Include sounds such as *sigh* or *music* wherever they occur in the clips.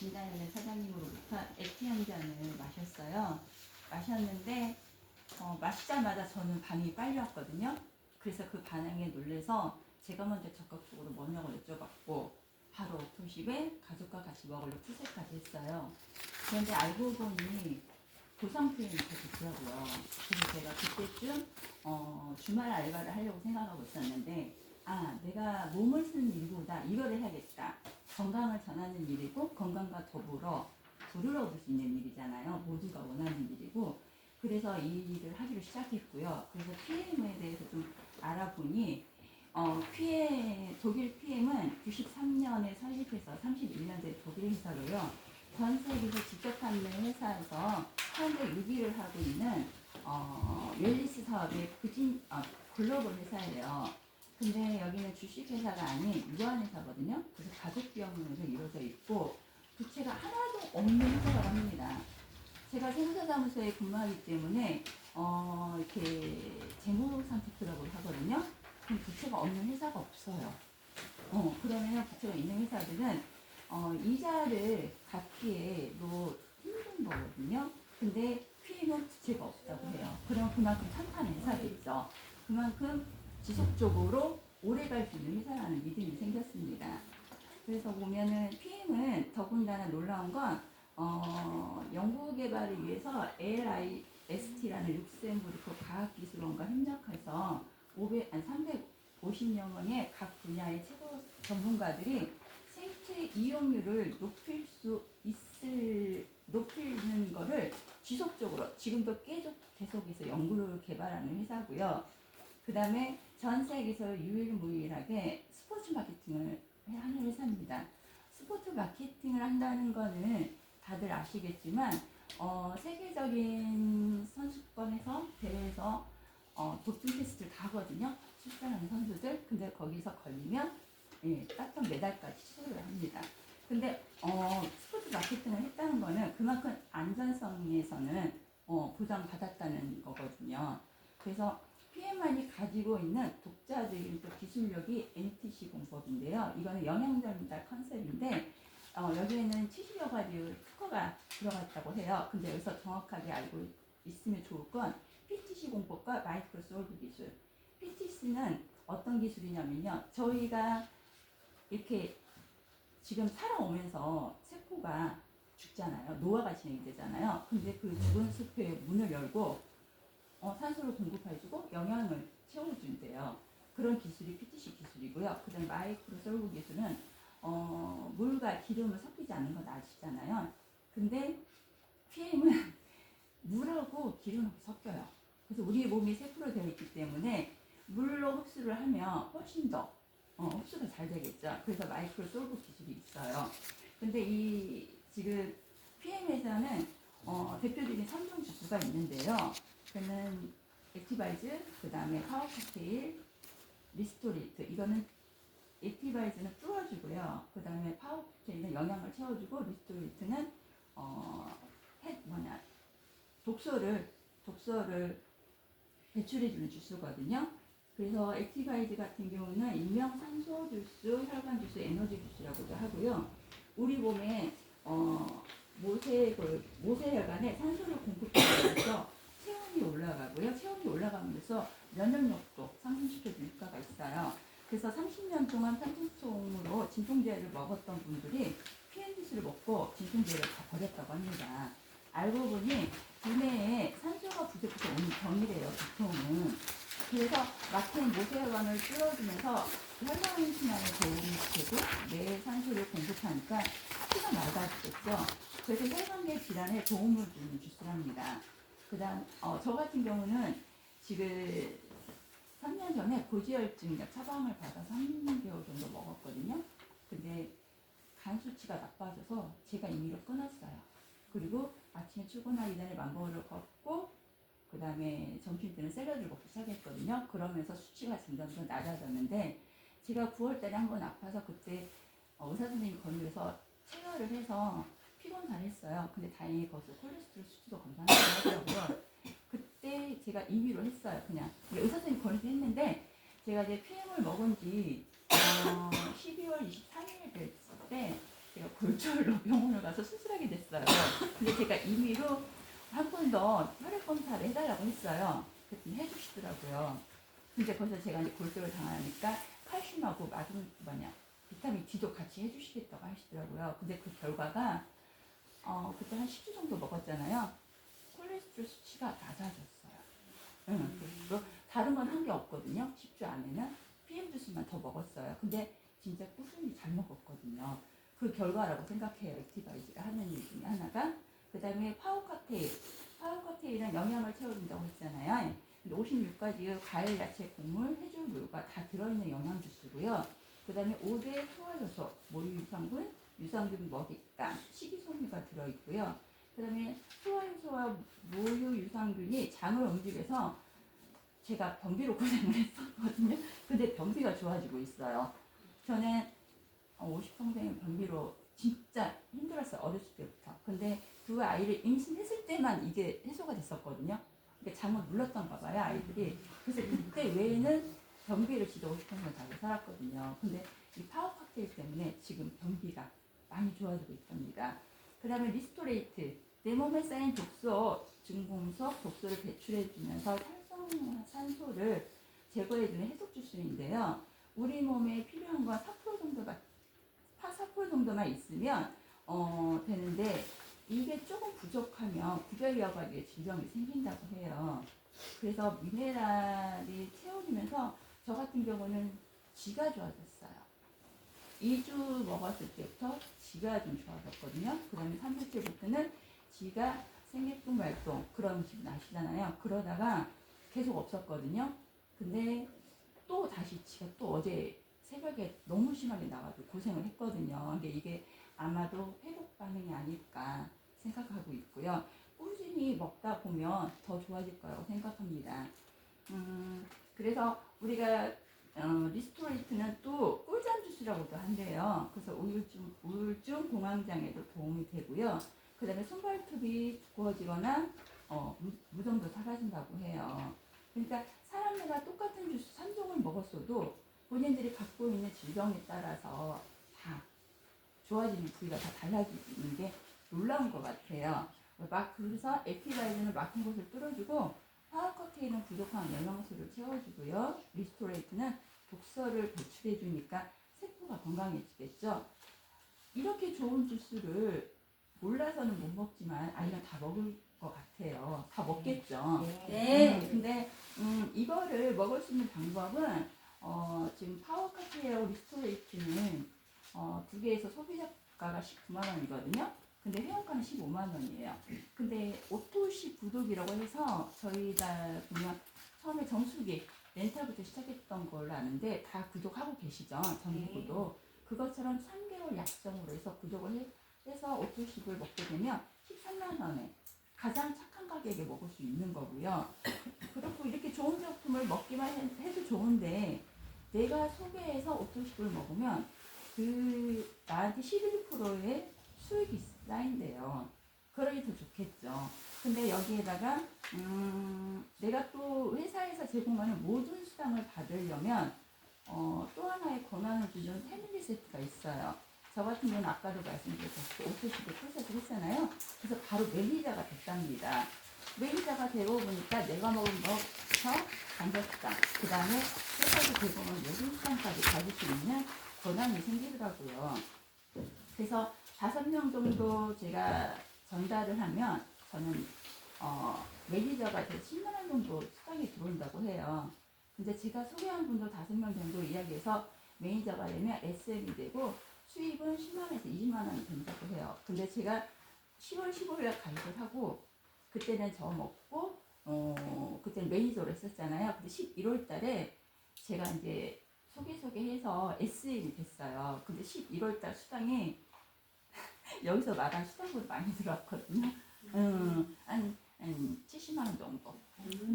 진단하는 사장님으로부터 액티 한 잔을 마셨어요. 마셨는데 어, 마시자마자 저는 반응이 빨리 왔거든요. 그래서 그 반응에 놀래서 제가 먼저 적극적으로 뭐냐고 여쭤봤고 바로 오토십에 가족과 같이 먹으려 투세까지 했어요. 그런데 알고 보니 보상 표현이 되더라고요. 그래서 제가 그때쯤 어, 주말 알바를 하려고 생각하고 있었는데 아 내가 몸을 쓰는 일보다 이거를 해야겠다. 건강을 전하는 일이고 건강과 더불어 부를 얻을 수 있는 일이잖아요. 모두가 원하는 일이고 그래서 이 일을 하기로 시작했고요. 그래서 PM에 대해서 좀 알아보니 어, PM, 독일 PM은 93년에 설립해서 31년 된 독일 회사로요. 전 세계에서 직접 판매 회사에서 현재 유기를 하고 있는 어, 웰리스 사업의 부진 어, 글로벌 회사예요. 근데 여기는 주식 회사가 아닌 유한 회사거든요. 그래서 가족 비용으로 이루어져 있고 부채가 하나도 없는 회사라고 합니다. 제가 세무사사무소에 근무하기 때문에 어, 이렇게 재무상태표라고 하거든요. 그럼 부채가 없는 회사가 없어요. 어, 그러면 부채가 있는 회사들은 어, 이자를 갚기에도 힘든 거거든요. 근데 피임은 부채가 없다고 해요. 그럼 그만큼 탄탄한 회사겠죠. 그만큼 지속적으로 오래 갈 수 있는 회사라는 믿음이 생겼습니다. 그래서 보면은 PM은 더군다나 놀라운 건 어, 연구 개발을 위해서 LIST라는 룩셈부르크 과학기술원과 협력해서 500, 아니 350여 명의 각 분야의 최고 전문가들이 생체 이용률을 높일 수 있을 높이는 거를 지속적으로 지금도 계속 계속해서 연구를 개발하는 회사고요. 그 다음에 전 세계에서 유일무이하게 스포츠 마케팅을 하는 회사입니다. 스포츠 마케팅을 한다는 거는 다들 아시겠지만 어, 세계적인 선수권에서 대회에서 어, 도핑 테스트를 다 하거든요. 출전하는 선수들. 근데 거기서 걸리면 예, 딱딱 메달까지 취소를 합니다. 근데 어, 스포츠 마케팅을 했다는 거는 그만큼 안전성에서는 어, 보장받았다는 거거든요. 그래서 PM만이 가지고 있는 독자적인 또 기술력이 NTC 공법인데요. 이거는 영양전달 컨셉인데 어, 여기에는 70여 가지 특허가 들어갔다고 해요. 근데 여기서 정확하게 알고 있으면 좋을 건 PTC 공법과 마이크로 솔브 기술. PTC는 어떤 기술이냐면요. 저희가 이렇게 지금 살아오면서 세포가 죽잖아요. 노화가 진행되잖아요. 근데 그 죽은 숲의 문을 열고 어, 산소를 공급해주고 영양을 채워준대요. 그런 기술이 PTC 기술이고요. 그다음 마이크로 솔브 기술은 어, 물과 기름을 섞이지 않는 건 아시잖아요. 근데 PM은 *laughs* 물하고 기름하고 섞여요. 그래서 우리 몸이 세포로 되어 있기 때문에 물로 흡수를 하면 훨씬 더 어, 흡수가 잘 되겠죠. 그래서 마이크로 솔브 기술이 있어요. 근데 이 지금 PM에서는 어, 대표적인 3종 주스가 있는데요. 그는 액티바이즈, 그 다음에 파워 칵테일, 리스토리트. 이거는 액티바이즈는 뚫어주고요. 그 다음에 파워 칵테일은 영양을 채워주고 리스토리트는 어, 핵 뭐냐 독소를 독소를 배출해주는 주스거든요. 그래서 액티바이즈 같은 경우는 일명 산소 주스, 혈관 주스, 에너지 주스라고도 하고요. 우리 몸에 어, 모세 그 모세 혈관에 산소를 공급하면서 체온이 올라가고요. 체온이 올라가면서 면역력도 상승시켜주는 효과가 있어요. 그래서 30년 동안 편통성으로 진통제를 먹었던 분들이 PNDC를 먹고 진통제를 다 버렸다고 합니다. 알고 보니 두뇌에 산소가 부족해서 오는 병이래요, 보통은. 그래서 막힌 모세혈관을 뚫어주면서 혈관 순환에 도움이 되고 뇌에 산소를 공급하니까 피가 맑아지겠죠. 그래서 혈관계 질환에 도움을 주는 주스랍니다. 그 다음, 어, 저 같은 경우는 지금 3년 전에 고지혈증 약 처방을 받아서 3개월 정도 먹었거든요. 근데 간 수치가 나빠져서 제가 임의로 끊었어요. 그리고 아침에 출근하기 전에 망고를 걷고 그 다음에 점심 때는 샐러드를 먹기 시작했거든요. 그러면서 수치가 점점 더 낮아졌는데 제가 9월 달에 한 번 아파서 그때 어, 의사 선생님이 권유해서 체열을 해서 피곤 잘했어요. 근데 다행히 거기서 콜레스테롤 수치도 검사하고 하더라고요. 그때 제가 임의로 했어요. 그냥 의사 선생님 권유해서 했는데 제가 이제 PM을 먹은 지 어, 12월 23일 됐을 때 제가 골절로 *laughs* 병원을 가서 수술하게 됐어요. 근데 제가 임의로 한 번 더 혈액 검사를 해달라고 했어요. 그랬더니 해주시더라고요. 근데 거기서 제가 이제 골절을 당하니까 칼슘하고 마금 뭐냐 비타민 D도 같이 해주시겠다고 하시더라고요. 근데 그 결과가 어 그때 한 10주 정도 먹었잖아요. 콜레스테롤 수치가 낮아졌어요. 응. 그리고 다른 건 한 게 없거든요. 10주 안에는 PM 주스만 더 먹었어요. 근데 진짜 꾸준히 잘 먹었거든요. 그 결과라고 생각해요. 액티바이즈가 하는 일 중에 하나가. 그 다음에 파워카테일. 파워카테일은 영양을 채워준다고 했잖아요. 근데 56가지 과일, 야채, 곡물, 해조류가 다 들어있는 영양 주스고요. 그 다음에 5대 소화효소, 모유 유산균, 유산균 먹잇감, 식이섬유가 들어있고요. 그 다음에 소화효소와 모유 유산균이 장을 움직여서 제가 변비로 고생을 *laughs* 했었거든요. 근데 변비가 좋아지고 있어요. 저는 50평생의 변비로 진짜 힘들었어요. 어렸을 때부터. 근데 두 아이를 임신했을 때만 이게 해소가 됐었거든요. 그러니까 장을 눌렀던가 봐요, 아이들이. 그래서 그때 외에는 변비를 진짜 50평생 잘 살았거든요. 근데 이 파워 칵테일 때문에 지금 변비가 많이 좋아지고 있답니다. 그 다음에 리스토레이트. 내 몸에 쌓인 독소, 증공석, 독소를 배출해주면서 활성산소를 제거해주는 해독 주스인데요. 우리 몸에 필요한 건 4% 정도가 4% 정도만 있으면 어, 되는데 이게 조금 부족하면 구별여과기의 질병이 생긴다고 해요. 그래서 미네랄이 채워지면서 저 같은 경우는 쥐가 좋아졌어요. 2주 먹었을 때부터 쥐가 좀 좋아졌거든요. 그 다음에 3주째부터는 쥐가 생리통 말똥 그런 집 나시잖아요. 그러다가 계속 없었거든요. 근데 또 다시 쥐가 또 어제 새벽에 너무 심하게 나가지고 고생을 했거든요. 근데 이게 아마도 회복 반응이 아닐까 생각하고 있고요. 꾸준히 먹다 보면 더 좋아질 거라고 생각합니다. 음, 그래서 우리가 어, 리스토레이트는 또 주스라고도 한대요. 그래서 우울증, 우울증 공황장애도 도움이 되고요. 그 다음에 손발톱이 두꺼워지거나 어, 무- 무좀도 사라진다고 해요. 그러니까 사람마다 똑같은 주스 3종을 먹었어도 본인들이 갖고 있는 질병에 따라서 다 좋아지는 부위가 다 달라지는 게 놀라운 것 같아요. 막 그래서 에피바이드는 막힌 곳을 뚫어주고 파워커테인은 부족한 영양소를 채워주고요. 리스토레이트는 독소를 배출해주니까 세포가 건강해지겠죠. 이렇게 좋은 주스를 몰라서는 못 먹지만 아니면 다 먹을 것 같아요. 다 먹겠죠. 네. 음, 근데 음, 이거를 먹을 수 있는 방법은 어, 지금 파워카테하고 리스토레이트는 어, 두 개에서 소비자가가 19만 원이거든요. 근데 회원가는 15만 원이에요. 근데 오토시 구독이라고 해서 저희가 보면 처음에 정수기 렌탈부터 시작했던 걸로 아는데 다 구독하고 계시죠. 정기 네. 그것처럼 3개월 약정으로 해서 구독을 해, 해서 오토십을 먹게 되면 13만 원에 가장 착한 가격에 먹을 수 있는 거고요. 그렇고 이렇게 좋은 제품을 먹기만 해- 해도 좋은데 내가 소개해서 오토십을 먹으면 그 나한테 11%의 수익이 쌓인대요. 그러니 더 좋겠죠. 근데 여기에다가 음, 내가 또 회사에서 제공하는 모든 수당을 받으려면 어, 또 하나의 권한을 주는 패밀리 세트가 있어요. 저 같은 경우는 아까도 말씀드렸듯이 오토십을 프로세스 했잖아요. 그래서 바로 매니저가 됐답니다. 매니저가 되고 보니까 내가 먹은 거부터 간접수당, 그 다음에 회사에서 제공한 모든 수당까지 가질 수 있는 권한이 생기더라고요. 그래서 다섯 명 정도 제가 전달을 하면 저는 어, 매니저가 돼 10만 원 정도 수당이 들어온다고 해요. 근데 제가 소개한 분도 다섯 명 정도 이야기해서 매니저가 되면 SM이 되고 수입은 10만 원에서 20만 원이 된다고 해요. 근데 제가 10월 15일에 가입을 하고 그때는 저 먹고 어 그때 매니저로 했었잖아요. 근데 11월 달에 제가 이제 소개 소개해서 SM이 됐어요. 근데 11월 달 수당이 *laughs* 여기서 말한 수당보다 많이 들어왔거든요. 음, 한, 한 70만 원 정도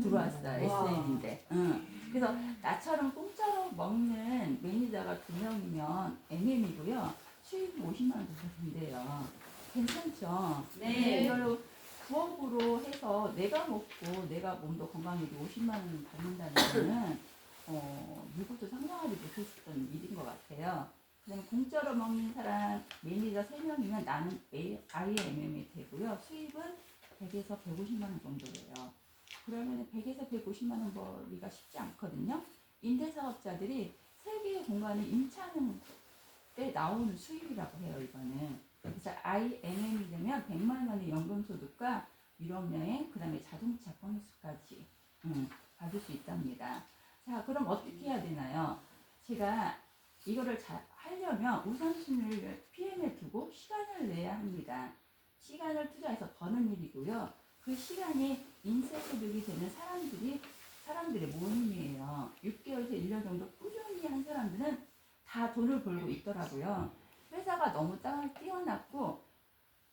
들어왔어요. 와. SM인데. 응. 그래서 나처럼 공짜로 먹는 매니저가 두 명이면 MM이고요. 수입이 50만 원 정도 된대요. 괜찮죠? 네. 이걸로 부업으로 해서 내가 먹고 내가 몸도 건강해지고 50만 원 받는다는 거는 어, 누구도 상상하지 못했었던 일인 것 같아요. 그다음에 공짜로 먹는 사람 매니저 3명이면 나는 IMM이 되고요. 수입은 100에서 150만 원 정도예요. 그러면 100에서 150만 원 벌기가 쉽지 않거든요. 임대사업자들이 세 개의 공간을 임차하는 때 나오는 수입이라고 해요, 이거는. 그래서 IMM이 되면 100만 원의 연금소득과 유럽여행, 그 다음에 자동차 보너스까지 음, 받을 수 있답니다. 자, 그럼 어떻게 해야 되나요? 제가 이거를 잘 하려면 우선순위를 PM에 두고 시간을 내야 합니다. 시간을 투자해서 버는 일이고요. 그 시간이 인쇄소득이 되는 사람들이 사람들의 모임이에요. 6개월에서 1년 정도 꾸준히 한 사람들은 다 돈을 벌고 있더라고요. 회사가 너무 땅을 뛰어났고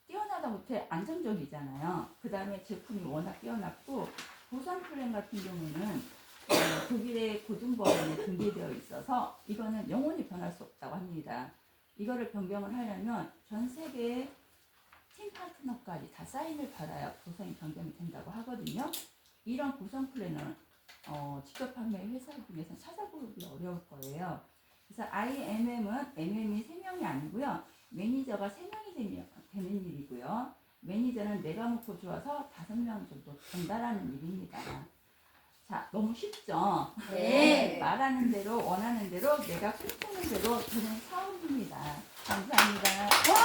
뛰어나다 못해 안정적이잖아요. 그 다음에 제품이 워낙 뛰어났고 보상 플랜 같은 경우는 어, 독일의 고등법원에 등재되어 있어서 이거는 영원히 변할 수 없다고 합니다. 이거를 변경을 하려면 전 세계의 팀 파트너까지 다 사인을 받아야 보상이 변경이 된다고 하거든요. 이런 보상 플랜을 어, 직접 판매 회사 중에서 찾아보기 어려울 거예요. 그래서 IMM은 MM이 3명이 아니고요. 매니저가 3명이 되면, 되는 일이고요. 매니저는 내가 먹고 좋아서 5명 정도 된다라는 일입니다. 자, 너무 쉽죠? 네. 말하는 대로, 원하는 대로, 내가 꿈꾸는 대로 되는 사업입니다. 감사합니다.